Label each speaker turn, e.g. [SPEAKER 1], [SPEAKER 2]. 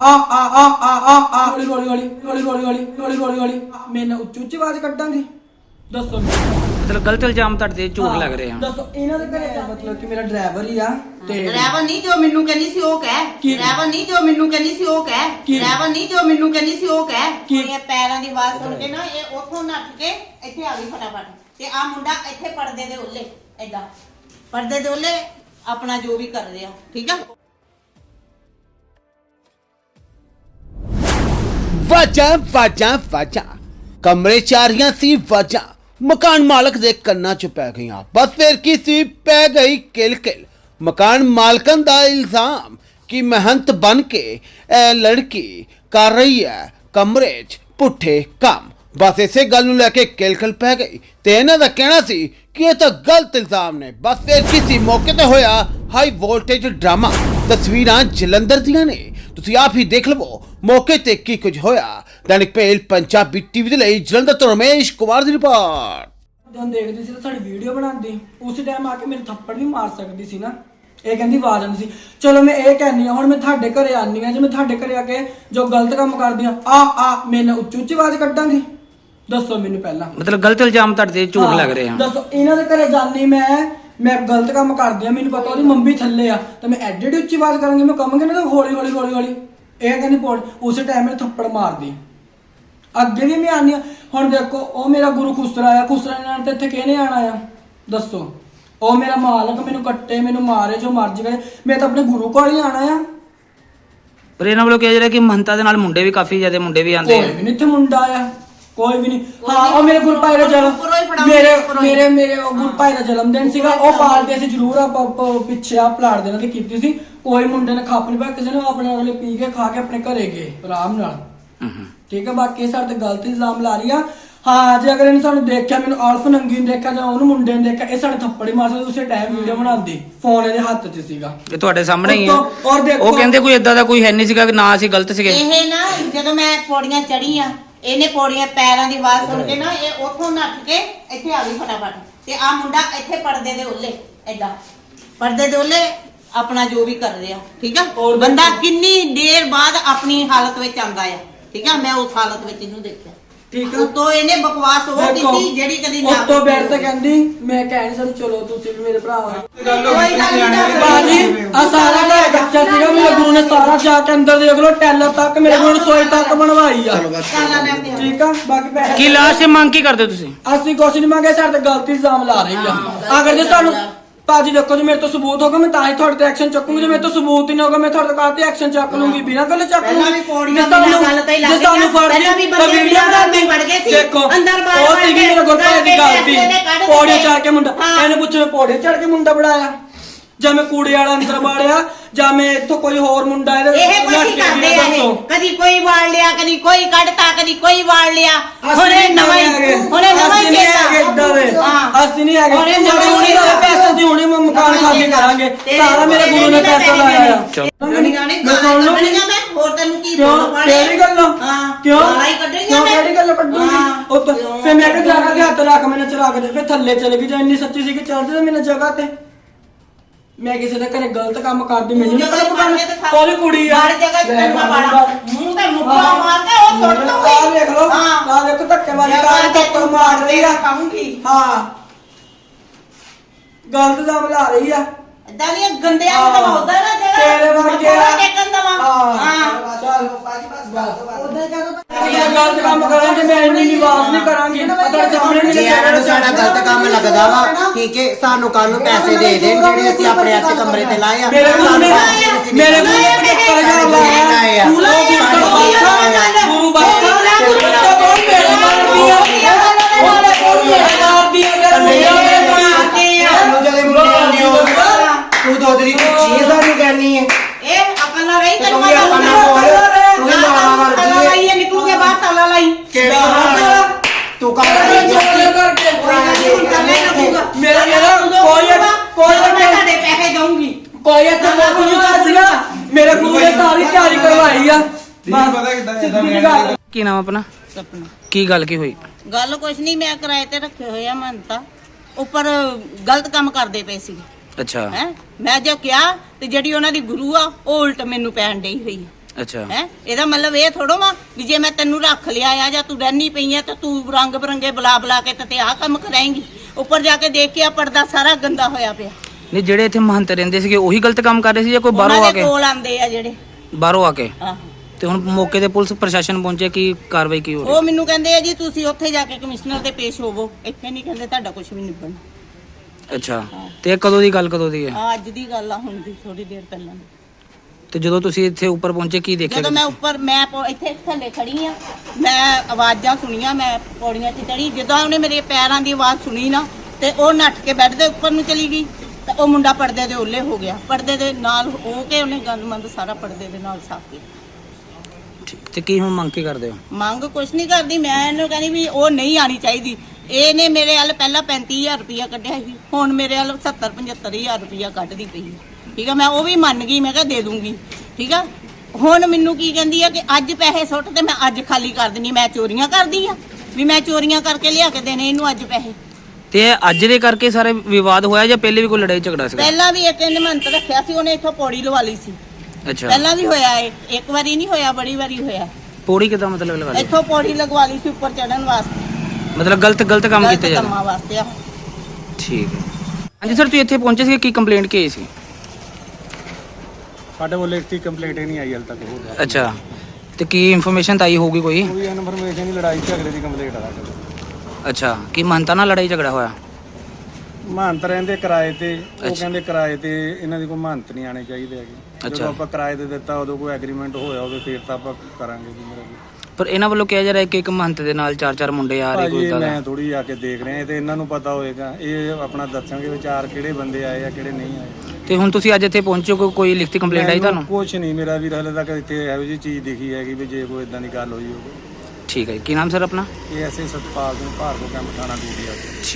[SPEAKER 1] ਆ ਆ ਆ ਆ ਆ ਆ। ਹੌਲੀ ਹੌਲੀ ਹੌਲੀ ਹੌਲੀ ਹੌਲੀ ਹੌਲੀ ਹੌਲੀ ਹੌਲੀ ਹੌਲੀ। ਮੈਂ ਉੱਚੀ ਉੱਚੀ ਆਵਾਜ਼ ਕੱਢਾਂਗੀ। ਦੱਸੋ।
[SPEAKER 2] ਮਤਲਬ ਗਲਤ ਇਲਜ਼ਾਮ ਤੁਹਾਡੇ ਤੇ ਝੂਠ ਲੱਗ ਰਹੇ ਆ।
[SPEAKER 1] ਦੱਸੋ ਇਹਨਾਂ ਦੇ ਘਰੇ ਮਤਲਬ ਕਿ ਮੇਰਾ ਡਰਾਈਵਰ ਹੀ ਆ ਤੇ
[SPEAKER 3] ਡਰਾਈਵਰ ਨਹੀਂ ਜੋ ਮੈਨੂੰ ਕਹਿੰਦੀ ਸੀ ਉਹ ਕਹਿ।
[SPEAKER 1] ਕੀ?
[SPEAKER 3] ਡਰਾਈਵਰ ਨਹੀਂ ਜੋ ਮੈਨੂੰ ਕਹਿੰਦੀ ਸੀ ਉਹ ਕਹਿ? ਡਰਾਈਵਰ ਨਹੀਂ ਜੋ ਮੈਨੂੰ ਕਹਿੰਦੀ ਸੀ ਉਹ ਕਹਿ।
[SPEAKER 1] ਕੀ?
[SPEAKER 3] ਇਹ ਪੈਰਾਂ ਦੀ ਆਵਾਜ਼ ਸੁਣ ਕੇ ਨਾ ਇਹ ਉੱਥੋਂ ਨੱਠ ਕੇ ਇੱਥੇ ਆ ਗਈ ਫਟਾਫਟ। ਤੇ ਆ ਮੁੰਡਾ ਇੱਥੇ ਪਰਦੇ ਦੇ ਉੱਲੇ ਏਦਾਂ। ਪਰਦੇ ਦੇ ਉੱਲੇ ਆਪਣਾ ਜੋ ਵੀ ਕਰ ਰਿਹਾ ਠੀਕ ਆ?
[SPEAKER 4] ਵਾਜਾਂ ਵਾਜਾਂ ਵਾਜਾਂ ਕਮਰੇ ਚ ਸੀ ਵਾਜਾਂ ਮਕਾਨ ਮਾਲਕ ਦੇ ਕੰਨਾਂ 'ਚ ਪੈ ਗਈਆਂ। ਬਸ ਫਿਰ ਕੀ ਸੀ? ਪੈ ਗਈ ਕਿਲ-ਕਿਲ। ਮਕਾਨ ਮਾਲਕਨ ਦਾ ਇਲਜ਼ਾਮ ਕਿ ਮਹੰਤ ਬਨ ਕੇ ਇਹ ਲੜਕੀ ਕਰ ਰਹੀ ਹੈ ਕਮਰੇ 'ਚ ਪੁੱਠੇ ਕੰਮ। ਬਸ ਇਸੇ ਗੱਲ ਨੂੰ ਲੈ ਕੇ ਕਿਲ-ਕਿਲ ਪੈ ਗਈ ਤੇ ਇਹਨਾਂ ਦਾ ਕਹਿਣਾ ਸੀ ਕਿ ਇਹ ਤਾਂ ਗਲਤ ਇਲਜ਼ਾਮ ਨੇ। ਬਸ ਫਿਰ ਕਿਸੇ ਮੌਕੇ ਤੇ ਹੋਇਆ ਹਾਈ ਵੋਲਟੇਜ ਡਰਾਮਾ। ਤਸਵੀਰਾਂ ਜਲੰਧਰ ਦੀਆਂ ਨੇ। ਤੁਸੀਂ ਆਪ ਹੀ ਦੇਖ ਲਵੋ ਮੌਕੇ ਤੇ ਕੀ ਕੁਝ ਹੋਇਆ। ਦੈਨਿਕ ਪਹਿਲ ਪੰਜਾਬੀ ਟੀਵੀ ਦੇ ਲਈ ਜਲੰਧਰ ਤੋਂ ਰਮੇਸ਼ ਕੁਮਾਰ ਦੀ ਰਿਪੋਰਟ।
[SPEAKER 1] ਜਦੋਂ ਦੇਖਦੀ ਸੀ ਤਾਂ ਸਾਡੀ ਵੀਡੀਓ ਬਣਾਉਂਦੀ। ਉਸ ਟਾਈਮ ਆ ਕੇ ਮੇਰੇ ਥੱਪੜ ਵੀ ਮਾਰ ਸਕਦੀ ਸੀ ਨਾ। ਇਹ ਕਹਿੰਦੀ ਆਵਾਜ਼ ਆਉਂਦੀ ਸੀ ਚਲੋ ਮੈਂ ਇਹ ਕਹਿੰਨੀ ਆ ਹੁਣ ਮੈਂ ਤੁਹਾਡੇ ਘਰੇ ਆਨੀ ਆ ਜੇ ਮੈਂ ਤੁਹਾਡੇ ਘਰੇ ਆ ਕੇ ਜੋ ਗਲਤ ਕੰਮ ਕਰਦੀ ਆ ਆ ਆ ਮੈਂ ਨਾ ਉੱਚੀ ਉੱਚੀ ਆਵਾਜ਼ ਕੱਢਾਂਗੀ। ਦੱਸੋ ਮੈਨੂੰ ਪਹਿਲਾਂ।
[SPEAKER 2] ਮਤਲਬ ਗਲਤ ਇਲਜ਼ਾਮ ਤੁਹਾਡੇ ਤੇ ਝੂਠ ਲੱਗ ਰਹੇ ਆ।
[SPEAKER 1] ਦੱਸੋ ਇਹਨਾਂ ਦੇ ਘਰੇ ਜਾਨੀ ਮੈਂ ਮੈਂ ਗਲਤ ਕੰਮ ਕਰਦੀ ਆ ਮੈਨੂੰ ਪਤਾ ਉਹਦੀ ਮੰਮੀ ਥੱਲੇ ਆ ਤਾਂ ਮੈਂ ਐਡੀ ਐਡੀ ਉੱਚੀ ਆਵਾਜ਼ ਕਰਾਂਗੀ ਮੈਂ ਕਹਾਂਗੀ ਨਾ ਤਾਂ ਹੌਲੀ ਹੌਲੀ ਹੌਲੀ ਹੌਲੀ। ਇਹ ਕਹਿੰਦੀ ਪੋੜ ਉਸੇ ਟਾਈਮ ਮੇਰੇ ਥੱਪੜ ਮਾਰਦੀ। ਅੱਗੇ ਵੀ ਮੈਂ ਆਨੀ ਆ ਹੁਣ ਦੇਖੋ ਉਹ ਮੇਰਾ ਗੁਰੂ ਖੁਸਰਾ ਆ ਖੁਸਰਾ ਨਾਲ ਤੇ ਇੱਥੇ ਕਿਹਨੇ ਆਣਾ ਆ? ਦੱਸੋ। ਉਹ ਮੇਰਾ ਮਾਲਕ ਮੈਨੂੰ ਕੱਟੇ ਮੈਨੂੰ ਮਾਰੇ ਜੋ ਮਰਜ਼ੀ ਕਰੇ। ਮੈਂ ਤਾਂ ਆਪਣੇ ਗੁਰੂ ਕੋਲ ਹੀ ਆਣਾ ਆ।
[SPEAKER 2] ਪਰ ਇਹਨਾਂ ਵੱਲੋਂ ਕਿਹਾ ਜਾ ਰਿਹਾ ਕਿ ਮਹੰਤਾ ਦੇ ਨਾਲ ਮੁੰਡੇ ਵੀ ਕਾਫੀ ਜ਼ਿਆਦਾ ਮੁੰਡੇ ਵੀ ਆਉਂਦੇ
[SPEAKER 1] ਕੋਈ
[SPEAKER 2] ਆ
[SPEAKER 1] ਵੀ ਨਹੀਂ ਇੱਥੇ ਮੁੰਡਾ ਆ। ਕੋਈ ਵੀ ਨਹੀਂ। ਹਾਂ
[SPEAKER 3] ਨੀ,
[SPEAKER 1] ਉਹ ਮੇਰੇ ਗੁਰਪਾਈ ਦਾ ਜਨਮ ਮੇਰੇ। ਮੇਰੇ ਮੇਰੇ ਉਹ ਗੁਰਪਾਈ ਦਾ ਜਨਮ ਦਿਨ ਸੀਗਾ। ਉਹ ਪਾਲਦੇ ਅਸੀਂ ਜ਼ਰੂਰ ਆਪਾਂ ਆਪਾਂ ਪਿੱਛੇ ਆ ਪਲਾਟ ਦੇ ਨਾਲ ਤੇ ਕੀਤੀ ਸੀ। ਕੋਈ ਮੁੰਡੇ ਨੇ ਖਾਪ ਨਹੀਂ ਪਾਇਆ ਕਿਸੇ ਨੇ ਆਪਣੇ ਵਾਲੇ ਪੀ ਕੇ ਖਾ ਕੇ ਆਪਣੇ ਘਰੇ ਗਏ ਆਰਾਮ ਨਾਲ।
[SPEAKER 2] ਹੂੰ ਹੂੰ।
[SPEAKER 1] ਠੀਕ ਹੈ ਬਾਕੀ ਸਾਡੇ ਤੇ ਗਲਤ ਇਲਜ਼ਾਮ ਲਾ ਰਹੀ ਆ। ਹਾਂ ਜੇ ਅਗਰ ਇਹਨੇ ਸਾਨੂੰ ਦੇਖਿਆ ਮੈਨੂੰ ਆਲਫ ਨੰਗੀ ਨੂੰ ਦੇਖਿਆ ਜਾਂ ਉਹਨੂੰ ਮੁੰਡੇ ਨੂੰ ਦੇਖਿਆ ਇਹ ਸਾਡੇ ਥੱਪੜ ਹੀ ਮਾਰ ਸਕਦਾ ਉਸੇ ਟਾਈਮ ਵੀਡੀਓ ਬਣਾਉਂਦੀ। ਫੋਨ ਇਹਦੇ ਹੱਥ 'ਚ ਸੀਗਾ।
[SPEAKER 2] ਇਹ ਤੁਹਾਡੇ ਸਾਹਮਣੇ ਹੀ ਹੈ ਉਹ ਕਹਿੰਦੇ ਕੋਈ ਇਦਾਂ ਦਾ ਕੋਈ ਹੈ ਨਹੀਂ ਸੀਗਾ ਕਿ ਨਾ ਅਸੀਂ ਗਲਤ ਸੀਗੇ।
[SPEAKER 3] ਇਹ ਨਾ ਜਦੋਂ ਮੈਂ ਪੌੜੀਆਂ ਚੜੀ ਆ ਇਹਨੇ ਪੌੜੀਆਂ ਪੈਰਾਂ ਦੀ ਆਵਾਜ਼ ਸੁਣ ਕੇ ਨਾ ਇਹ ਉੱਥੋਂ ਨੱਠ ਕੇ ਇੱਥੇ ਆ ਗਈ ਫਟਾਫਟ। ਤੇ ਆ ਮੁੰਡਾ ਇੱਥੇ ਪਰਦੇ ਦੇ ਉੱਲੇ ਏਦਾਂ। ਪਰਦੇ ਦੇ ਉੱਲੇ ਆਪਣਾ ਜੋ ਵੀ ਕਰ ਰਿਹਾ ਠੀਕ ਆ? ਬੰਦਾ ਕਿੰਨੀ ਦੇਰ ਬਾਅਦ ਆਪਣੀ ਹਾਲਤ ਵਿੱਚ ਆਂਦਾ ਆ ਠੀਕ ਆ? ਮੈਂ ਉਸ ਹਾਲਤ ਵਿੱਚ ਇਹਨੂੰ ਦੇਖਿਆ।
[SPEAKER 1] ਠੀਕ ਆ?
[SPEAKER 3] ਉਤੋਂ ਇਹਨੇ ਬਕਵਾਸ ਉਹ
[SPEAKER 1] ਦੇਖੋ,
[SPEAKER 3] ਕੀਤੀ ਜਿਹੜੀ ਕਦੀ ਨਾ
[SPEAKER 1] ਉੱਤੋਂ
[SPEAKER 3] ਕੀਤੀ
[SPEAKER 1] ਬੈਠ ਤੇ ਕਹਿੰਦੀ ਮੈਂ ਕਹਿ ਨਹੀਂ ਸਕਦੀ ਚਲੋ ਤੁਸੀਂ ਵੀ ਮੇਰੇ ਭਰਾ ਹੋ।
[SPEAKER 3] ਕੋਈ ਗੱਲ ਨਹੀਂ
[SPEAKER 1] ਬਾਜੀ ਆ ਸਾਰਾ ਦਾ ਬੱਚਾ ਸੀਗਾ ਮੇਰੇ ਗੁਰੂ ਨੇ ਸਾਰਾ ਜਾ ਕੇ ਅੰਦਰ ਦੇਖ ਲਓ ਟੈਲਰ ਤੱਕ ਮੇਰੇ ਗੁਰੂ ਨੇ ਸੋਈ ਤੱਕ ਬਣਵਾਈ ਆ। ਠੀਕ ਆ? ਬਾਕੀ ਪੈਸੇ
[SPEAKER 2] ਕੀ ਲਾਸਟ ਤੇ ਮੰਗ ਕੀ ਕਰਦੇ ਤੁਸੀਂ?
[SPEAKER 1] ਅਸੀਂ ਕੁਛ ਨਹੀਂ ਮੰਗੇ ਸਾਡੇ ਤੇ ਗਲਤੀ ਇਲਜ਼ਾਮ ਲਾ ਰਹੀ ਆ। ਅਗਰ ਜੇ ਸਾਨੂੰ ਭਾਜੀ ਦੇਖੋ ਜੇ ਮੇਰੇ ਤੋਂ ਸਬੂਤ ਹੋਗਾ ਮੈਂ ਤਾਂ ਹੀ ਤੁਹਾਡੇ ਤੇ ਐਕਸ਼ਨ ਚੱਕੂਗੀ ਜੇ ਮੇਰੇ ਤੋਂ ਸਬੂਤ ਹੀ ਨਾ ਹੋਗਾ ਮੈਂ ਤੁਹਾਡੇ ਤੇ ਕਾਹਤੇ ਐਕਸ਼ਨ ਚੱਕ ਲੂੰਗੀ ਬਿਨਾਂ ਗੱਲ ਚੱਕ
[SPEAKER 3] ਪਹਿਲਾਂ
[SPEAKER 1] ਲੂੰਗੀ
[SPEAKER 3] ਵੀ ਪੌੜੀਆਂ ਬਿਨਾਂ ਗੱਲ ਤੋਂ ਹੀ ਪਹਿਲਾਂ ਵੀ ਬੰਦੇ
[SPEAKER 1] ਵੀਡੀਓ
[SPEAKER 3] ਬਿਨਾਂ ਗੱਲ ਤੋਂ
[SPEAKER 1] ਬਣਾਉਂਦੀ।
[SPEAKER 3] ਵੜ ਗਏ ਸੀ।
[SPEAKER 1] ਦੇਖੋ
[SPEAKER 3] ਅੰਦਰ ਬਾਹਰ
[SPEAKER 1] ਉਹ
[SPEAKER 3] ਵੜ
[SPEAKER 1] ਸੀਗੀ
[SPEAKER 3] ਕੇ
[SPEAKER 1] ਮੇਰੇ ਗੁਰਪਾਲ ਦੀ
[SPEAKER 3] ਕਰਕੇ
[SPEAKER 1] ਗਲਤੀ
[SPEAKER 3] ਪੈਸੇ ਕੱਢ ਦਿੱਤੇ।
[SPEAKER 1] ਪੌੜੀ ਚੜ ਕੇ ਮੁੰਡਾ
[SPEAKER 3] ਹਾਂ।
[SPEAKER 1] ਇਹਨੇ ਚੜ ਕੇ ਮੁੰਡਾ ਬੜਾਇਆ ਜਾਂ ਮੈਂ ਕੂੜੇ ਵਾਲਾ ਅੰਦਰ ਵਾੜਿਆ ਜਾਂ ਮੈਂ ਇੱਥੋਂ ਕੋਈ ਹੋਰ ਮੁੰਡਾ ਇਹਦੇ
[SPEAKER 3] ਇਹ
[SPEAKER 1] ਲੱਗ
[SPEAKER 3] ਹੀ ਕਰਦੇ ਆ ਇਹ। ਕਦੀ ਕੋਈ ਵਾੜ ਲਿਆ ਕਦੀ ਕੋਈ ਕੱਢਤਾ ਕਦੀ ਕੋਈ ਵਾੜ ਲਿਆ
[SPEAKER 1] ਅਸੀਂ
[SPEAKER 3] ਹੁਣੇ
[SPEAKER 1] ਨਹੀਂ
[SPEAKER 3] ਨਵਾਂ
[SPEAKER 1] ਹੈਗੇ।
[SPEAKER 3] ਹੁਣੇ ਨਵਾਂ ਹੀ
[SPEAKER 1] ਨਹੀਂ
[SPEAKER 3] ਕੀਤਾ।
[SPEAKER 1] ਅਸੀਂ ਨਹੀਂ ਹੈਗੇ
[SPEAKER 3] ਹੁਣੇ
[SPEAKER 1] ਸਾਡੇ
[SPEAKER 3] ਨਵਾਂ ਹੀ
[SPEAKER 1] ਹੁਣੇ
[SPEAKER 3] ਕੀਤਾ।
[SPEAKER 1] ਪੈਸੇ ਦੀ ਹੁਣੇ ਮੈਂ ਮਕਾਨ
[SPEAKER 3] ਨਵਾਂ ਹੀ
[SPEAKER 1] ਖਾਲੀ। ਕਰਾਂਗੇ ਸਾਰਾ ਮੇਰੇ ਗੁਰੂ ਨੇ ਪੈਸਾ ਲਾਇਆ ਆ।
[SPEAKER 2] ਚਲੋ।
[SPEAKER 3] ਕੱਢਣੀਆਂ ਨੇ
[SPEAKER 1] ਮੈਂ ਸੁਣ ਲਊਂ।
[SPEAKER 3] ਕੱਢਣੀਆਂ ਮੈਂ ਹੋਰ ਤੈਨੂੰ ਕੀ
[SPEAKER 1] ਕਿਉਂ?
[SPEAKER 3] ਬੋਲ ਪਾਣੇ
[SPEAKER 1] ਕਿਹੜੀ ਗੱਲੋਂ।
[SPEAKER 3] ਹਾਂ
[SPEAKER 1] ਕਿਉਂ?
[SPEAKER 3] ਗਾਲਾਂ ਹੀ ਕੱਢਣੀਆਂ
[SPEAKER 1] ਕਿਉਂ?
[SPEAKER 3] ਮੈਂ।
[SPEAKER 1] ਕਿਹੜੀ ਗੱਲੋਂ ਕੱਢੂਗੀ।
[SPEAKER 3] ਹਾਂ।
[SPEAKER 1] ਉਹ ਤਾਂ ਫਿਰ ਮੈਂ ਕਿ ਜਗ੍ਹਾ ਤੇ ਹੱਥ ਰੱਖ ਮੈਨੇ ਚਲਾ ਕੇ ਦੇ। ਫਿਰ ਥੱਲੇ ਚਲੇ ਗਈ ਜੇ ਇੰਨੀ ਸੱਚੀ ਸੀ ਕਿ ਚੱਲਦੇ ਤਾਂ ਮੈਨੇ ਜਗ੍ਹਾ ਤੇ। ਮੈਂ ਕਿਸੇ ਦੇ ਘਰੇ ਗਲਤ ਕੰਮ ਕਰਦੀ ਮੈਨੂੰ ਨਹੀਂ ਪਤਾ ਪਤਾ ਕੋਈ ਕੁੜੀ ਆ।
[SPEAKER 3] ਬਾਹਰ ਜਗ੍ਹਾ ਤੇ
[SPEAKER 1] ਲੈ
[SPEAKER 3] ਤੈਨੂੰ
[SPEAKER 1] ਬਾਹਰ
[SPEAKER 3] ਮਾਰਾ ਮੂੰਹ ਤੇ ਮੁੱਕਾ ਮਾਰ ਕੇ ਉਹ ਸੁੱਟ ਦੂੰਗੀ
[SPEAKER 1] ਆਹ ਦੇਖ ਲਓ। ਆਹ ਦੇਖੋ ਧੱਕੇ ਮਾਰੀ ਕਾਰ ਟੱਕਰ ਮਾਰ ਰਹੀ ਆ।
[SPEAKER 3] ਖਾਉਂਗੀ
[SPEAKER 1] ਹਾਂ। ਗਲਤ ਲਾ ਰਹੀ ਆ।
[SPEAKER 3] ਇਦਾਂ ਦੀਆਂ ਗੰਦਿਆਂ ਨੂੰ ਤਾਂ ਉਦਾਂ ਨਾ ਜਿਹੜਾ
[SPEAKER 1] ਤੇਰੇ ਵਰਗੇ ਆ।
[SPEAKER 3] ਟੇਕਣ ਦਵਾ ਹਾਂ।
[SPEAKER 1] ਚੱਲ ਇਹ ਗਲਤ ਕੰਮ ਕਰਾਂਗੇ ਮੈਂ ਇੰਨੀ ਨਿਵਾਸ ਨਹੀਂ ਕਰਾਂਗੀ। ਤੁਹਾਡੇ ਸਾਹਮਣੇ ਨਹੀਂ
[SPEAKER 5] ਜੇ ਇਹਨਾਂ ਨੂੰ ਸਾਡਾ ਗਲਤ ਕੰਮ ਲੱਗਦਾ ਵਾ ਠੀਕ ਹੈ ਸਾਨੂੰ ਕੱਲ ਨੂੰ ਪੈਸੇ ਦੇ ਦੇਣ ਜਿਹੜੇ ਅਸੀਂ ਆਪਣੇ ਹੱਥ ਕਮਰੇ ਤੇ ਲਾਏ ਆ।
[SPEAKER 1] ਮੇਰੇ ਗੁਰੂ ਨੇ
[SPEAKER 5] ਸਾਨੂੰ ਪੈਸੇ ਅਸੀਂ
[SPEAKER 1] ਮੇਰੇ
[SPEAKER 5] ਦੇ
[SPEAKER 1] ਗੁਰੂ ਨੇ
[SPEAKER 5] ਦੇਣੇ।
[SPEAKER 1] 70000 ਲਾਇਆ।
[SPEAKER 5] ਆ।
[SPEAKER 1] ਤੂੰ ਲੋ ਵੀ ਗੁਰੂ
[SPEAKER 5] तेरी
[SPEAKER 3] कुछ चीज आ नहीं
[SPEAKER 5] कहनी
[SPEAKER 3] है
[SPEAKER 5] ए अपना
[SPEAKER 3] रही
[SPEAKER 5] तो
[SPEAKER 3] तुम्हें
[SPEAKER 5] अपना बोल तुम्हें लाला
[SPEAKER 3] मार
[SPEAKER 5] दी है
[SPEAKER 3] ये निकल के बात ताला
[SPEAKER 5] लाई के तू
[SPEAKER 1] का
[SPEAKER 5] कर
[SPEAKER 1] दे करके मेरा मेरा कोई कोई
[SPEAKER 3] मैं तेरे पैसे दूंगी
[SPEAKER 1] कोई तो मैं कुछ कर दिया मेरे को ये सारी तैयारी करवाई है
[SPEAKER 6] ਪਤਾ ਕਿਦਾਂ
[SPEAKER 2] ਕੀ ਨਾਮ ਆਪਣਾ
[SPEAKER 3] ਸਪਨਾ
[SPEAKER 2] ਕੀ ਗੱਲ ਕੀ ਹੋਈ
[SPEAKER 3] ਗੱਲ ਕੁਛ ਨਹੀਂ ਮੈਂ ਕਿਰਾਏ ਤੇ ਰੱਖੇ ਹੋਏ ਆ ਮੰਨਤਾ ਉੱਪਰ ਗਲਤ ਕੰਮ ਕਰਦੇ ਪਏ ਸੀ
[SPEAKER 2] ਅੱਛਾ।
[SPEAKER 3] ਹੈ? ਮੈਂ ਜੇ ਕਿਹਾ ਤੇ ਜਿਹੜੀ ਉਹਨਾਂ ਦੀ ਗੁਰੂ ਆ ਉਹ ਉਲਟ ਮੈਨੂੰ ਪੈਣ ਡਈ ਹੋਈ।
[SPEAKER 2] ਅੱਛਾ।
[SPEAKER 3] ਹੈ? ਇਹਦਾ ਮਤਲਬ ਇਹ ਥੋੜੋ ਵਾ ਵੀ ਜੇ ਮੈਂ ਤੈਨੂੰ ਰੱਖ ਲਿਆ ਆ ਜਾਂ ਤੂੰ ਰਹਿਣੀ ਪਈ ਆ ਤਾਂ ਤੂੰ ਰੰਗ ਬਰੰਗੇ ਬੁਲਾ ਬੁਲਾ ਕੇ ਤੇ ਆਹ ਕੰਮ ਕਰਾਏਂਗੀ। ਉੱਪਰ ਜਾ ਕੇ ਦੇਖ ਕੇ ਆ ਪਰਦਾ ਸਾਰਾ ਗੰਦਾ ਹੋਇਆ ਪਿਆ।
[SPEAKER 2] ਨਹੀਂ ਜਿਹੜੇ ਇੱਥੇ ਮਹੰਤ ਰਹਿੰਦੇ ਸੀਗੇ ਉਹੀ ਗਲਤ ਕੰਮ ਕਰ ਰਹੇ ਸੀ ਜਾਂ ਕੋਈ ਬਾਹਰੋਂ ਆ
[SPEAKER 3] ਉਹਨਾਂ ਦੇ
[SPEAKER 2] ਕੇ?
[SPEAKER 3] ਕੋਲ ਆਂਦੇ ਆ ਜਿਹੜੇ।
[SPEAKER 2] ਬਾਹਰੋਂ ਆ ਕੇ?
[SPEAKER 3] ਆਹੋ।
[SPEAKER 2] ਤੇ ਹੁਣ ਮੌਕੇ ਤੇ ਪੁਲਿਸ ਪ੍ਰਸ਼ਾਸਨ ਪਹੁੰਚੇ ਕੀ ਕਾਰਵਾਈ ਕੀ ਹੋ ਰਹੀ?
[SPEAKER 3] ਉਹ ਮੈਨੂੰ ਕਹਿੰਦੇ ਆ ਜੀ ਤੁਸੀਂ ਉੱਥੇ ਜਾ ਕੇ ਕਮਿਸ਼ਨਰ ਦੇ ਪੇਸ਼ ਹੋਵੋ। ਇੱਥੇ ਨਹੀਂ ਕਹਿੰਦੇ ਤੁਹਾਡਾ ਕੁਝ ਵੀ ਨਿਭਣਾ
[SPEAKER 2] ਅੱਛਾ। ਤੇ ਇਹ ਕਦੋਂ ਦੀ ਗੱਲ ਕਦੋਂ ਦੀ ਹੈ?
[SPEAKER 3] ਆ ਅੱਜ ਦੀ ਗੱਲ ਆ ਹੁਣ ਦੀ ਥੋੜੀ ਦੇਰ ਪਹਿਲਾਂ ਦੀ।
[SPEAKER 2] ਤੇ ਜਦੋਂ ਤੁਸੀਂ ਇੱਥੇ ਉੱਪਰ ਪਹੁੰਚੇ ਕੀ ਦੇਖਿਆ
[SPEAKER 3] ਜਦੋਂ ਮੈਂ ਉੱਪਰ ਮੈਂ ਪੌ- ਇੱਥੇ ਥੱਲੇ ਖੜੀ ਆ। ਮੈਂ ਆਵਾਜ਼ਾਂ ਸੁਣੀਆਂ ਮੈਂ ਪੌੜੀਆਂ 'ਚ ਚੜੀ ਜਦੋਂ ਉਹਨੇ ਮੇਰੇ ਪੈਰਾਂ ਦੀ ਆਵਾਜ਼ ਸੁਣੀ ਨਾ ਤੇ ਉਹ ਨੱਠ ਕੇ ਬੈੱਡ ਦੇ ਉੱਪਰ ਨੂੰ ਚਲੀ ਗਈ। ਤੇ ਉਹ ਮੁੰਡਾ ਪਰਦੇ ਦੇ ਉੱਲੇ ਹੋ ਗਿਆ। ਪਰਦੇ ਦੇ ਨਾਲ ਹੋ ਕੇ ਉਹਨੇ ਗੰਦਮੰਦ ਸਾਰਾ ਪਰਦੇ ਦੇ ਨਾਲ ਸਾਫ਼ ਕੀਤਾ।
[SPEAKER 2] ਠੀਕ ਤੇ ਕੀ ਹੁਣ ਮੰਗ ਕੀ ਕਰਦੇ ਹੋ?
[SPEAKER 3] ਮੰਗ ਕੁਛ ਨਹੀਂ ਕਰਦੀ। ਮੈਂ ਇਹਨੂੰ ਕਹਿੰਦੀ ਵੀ ਉਹ ਨਹੀਂ ਆਣੀ ਚਾਹੀਦੀ। ਇਹਨੇ ਮੇਰੇ ਵੱਲ ਪਹਿਲਾਂ 35000 ਰੁਪਇਆ ਕੱਢਿਆ ਸੀ ਹੁਣ ਮੇਰੇ ਵੱਲ 70 75000 ਰੁਪਇਆ ਕੱਢਦੀ ਪਈ ਹੈ ਠੀਕ ਆ ਮੈਂ ਉਹ ਵੀ ਮੰਨ ਗਈ ਮੈਂ ਕਿਹਾ ਦੇ ਦੂੰਗੀ। ਠੀਕ ਆ ਹੁਣ ਮੈਨੂੰ ਕੀ ਕਹਿੰਦੀ ਆ ਕਿ ਅੱਜ ਪੈਸੇ ਸੁੱਟ ਤੇ ਮੈਂ ਅੱਜ ਖਾਲੀ ਕਰ ਦਿੰਨੀ ਮੈਂ ਚੋਰੀਆਂ ਕਰਦੀ ਆ ਵੀ ਮੈਂ ਚੋਰੀਆਂ ਕਰਕੇ ਲਿਆ ਕੇ ਦੇਣੇ ਇਹਨੂੰ ਅੱਜ ਪੈਸੇ।
[SPEAKER 2] ਤੇ ਇਹ ਅੱਜ ਦੇ ਕਰਕੇ ਸਾਰੇ ਵਿਵਾਦ ਹੋਇਆ ਜਾਂ ਪਹਿਲੇ ਵੀ ਕੋਈ ਲੜਾਈ ਝਗੜਾ ਸੀਗਾ?
[SPEAKER 3] ਪਹਿਲਾਂ ਵੀ ਇੱਕ ਇਹਨੇ ਮੰਤ ਰੱਖਿਆ ਸੀ ਉਹਨੇ ਇੱਥੋਂ ਪੌੜੀ ਲਵਾ ਲਈ ਸੀ।
[SPEAKER 2] ਅੱਛਾ।
[SPEAKER 3] ਪਹਿਲਾਂ ਵੀ ਹੋਇਆ ਏ ਇੱਕ ਵਾਰੀ ਨਹੀਂ ਹੋਇਆ ਬੜੀ ਵਾਰੀ ਹੋਇਆ।
[SPEAKER 2] ਪੌੜੀ ਕਿਦਾਂ ਮਤਲਬ ਲਗਾ ਲਈ?
[SPEAKER 3] ਇੱਥੋਂ ਪੌੜੀ ਲਗਵਾ ਲਈ ਸੀ ਉੱਪਰ ਚੜਨ ਵਾਸਤੇ।
[SPEAKER 2] ਮਤਲਬ ਗਲਤ ਗਲਤ ਕੰਮ
[SPEAKER 3] ਗਲਤ
[SPEAKER 2] ਕੀਤੇ ਜਾਂਦੇ
[SPEAKER 3] ਕੰਮਾਂ ਵਾਸਤੇ ਆ
[SPEAKER 2] ਠੀਕ ਹੈ ਹਾਂਜੀ ਸਰ ਤੁਸੀਂ ਇੱਥੇ ਪਹੁੰਚੇ ਸੀ ਕੀ ਕੰਪਲੇਂਟ ਕੀ ਆਈ ਸੀ
[SPEAKER 6] ਸਾਡੇ ਕੋਲ ਲਿਖਤੀ ਕੰਪਲੇਂਟ ਹੀ ਨਹੀਂ ਆਈ ਹਾਲ ਤੱਕ ਉਹ
[SPEAKER 2] ਅੱਛਾ ਤੇ ਕੀ ਇਨਫੋਰਮੇਸ਼ਨ ਤਾਂ ਆਈ ਹੋਊਗੀ ਕੋਈ
[SPEAKER 6] ਕੋਈ ਇਨਫੋਰਮੇਸ਼ਨ ਦੀ ਲੜਾਈ ਝਗੜੇ ਦੀ ਕੰਪਲੇਂਟ ਆ ਸਾਡੇ ਕੋਲ।
[SPEAKER 2] ਅੱਛਾ ਕੀ ਮਹੰਤਾ ਨਾਲ ਲੜਾਈ ਝਗੜਾ ਹੋਇਆ
[SPEAKER 6] ਮਹੰਤ ਰਹਿੰਦੇ ਕਿਰਾਏ ਤੇ ਉਹ
[SPEAKER 2] ਅੱਛਾ।
[SPEAKER 6] ਕਹਿੰਦੇ ਕਿਰਾਏ ਤੇ ਇਹਨਾਂ ਦੀ ਕੋਈ ਮਹੰਤ ਨਹੀਂ ਆਣੇ ਚਾਹੀਦੇ ਹੈਗੇ
[SPEAKER 2] ਅੱਛਾ।
[SPEAKER 6] ਜਦੋਂ ਆਪਾਂ ਕਿਰਾਏ ਤੇ ਦਿੱਤਾ ਉਦੋਂ ਕੋਈ ਐਗਰੀਮੈਂਟ ਹੋਇਆ ਹੋਵੇ ਫਿਰ ਤਾਂ ਆਪਾਂ ਕਰਾਂਗੇ ਜੀ ਮੇਰਾ ਵੀ
[SPEAKER 2] ਪਰ ਇਹਨਾਂ ਵੱਲੋਂ ਕਿਹਾ ਜਾ ਰਿਹਾ ਕਿ ਇੱਕ ਮਹੰਤ ਦੇ ਨਾਲ ਚਾਰ ਚਾਰ ਮੁੰਡੇ ਆ ਰਹੇ
[SPEAKER 6] ਭਾਜੀ
[SPEAKER 2] ਕੋਈ ਦਾ
[SPEAKER 6] ਮੈਂ ਥੋੜੀ ਆ ਕੇ ਦੇਖ ਰਿਹਾ ਇਹ ਤੇ ਇਹਨਾਂ ਨੂੰ ਪਤਾ ਹੋਏਗਾ। ਇਹ ਆਪਣਾ ਦੱਸਣਗੇ ਵਿਚਾਰ ਕਿਹੜੇ ਬੰਦੇ ਆਏ ਆ ਕਿਹੜੇ ਨਹੀਂ ਆਏ।
[SPEAKER 2] ਤੇ ਹੁਣ ਤੁਸੀਂ ਅੱਜ ਇੱਥੇ ਪਹੁੰਚੇ ਹੋ ਕੋਈ ਲਿਖਤੀ ਕੰਪਲੇਂਟ ਆਈ ਤੁਹਾਨੂੰ?
[SPEAKER 6] ਕੁਝ ਨਹੀਂ ਮੇਰਾ ਵੀਰ ਹਲੇ ਤੱਕ ਇੱਥੇ ਇਹੋ ਜਿਹੀ ਚੀਜ਼ ਦਿਖੀ ਹੈਗੀ ਵੀ ਜੇ ਕੋਈ ਇਦਾਂ ਦੀ ਗੱਲ ਹੋਈ ਹੋਵੇ।
[SPEAKER 2] ਠੀਕ ਹੈ ਜੀ। ਕੀ ਨਾਮ ਸਰ ਆਪਣਾ?
[SPEAKER 6] ਇਹ ਐਸੇ ਸਤਪਾਲ ਸਿੰਘ ਭਾਰਗੋ ਕੈਂਪ ਥਾਣਾ ਡੂਡੀਆ
[SPEAKER 2] ਠੀਕ।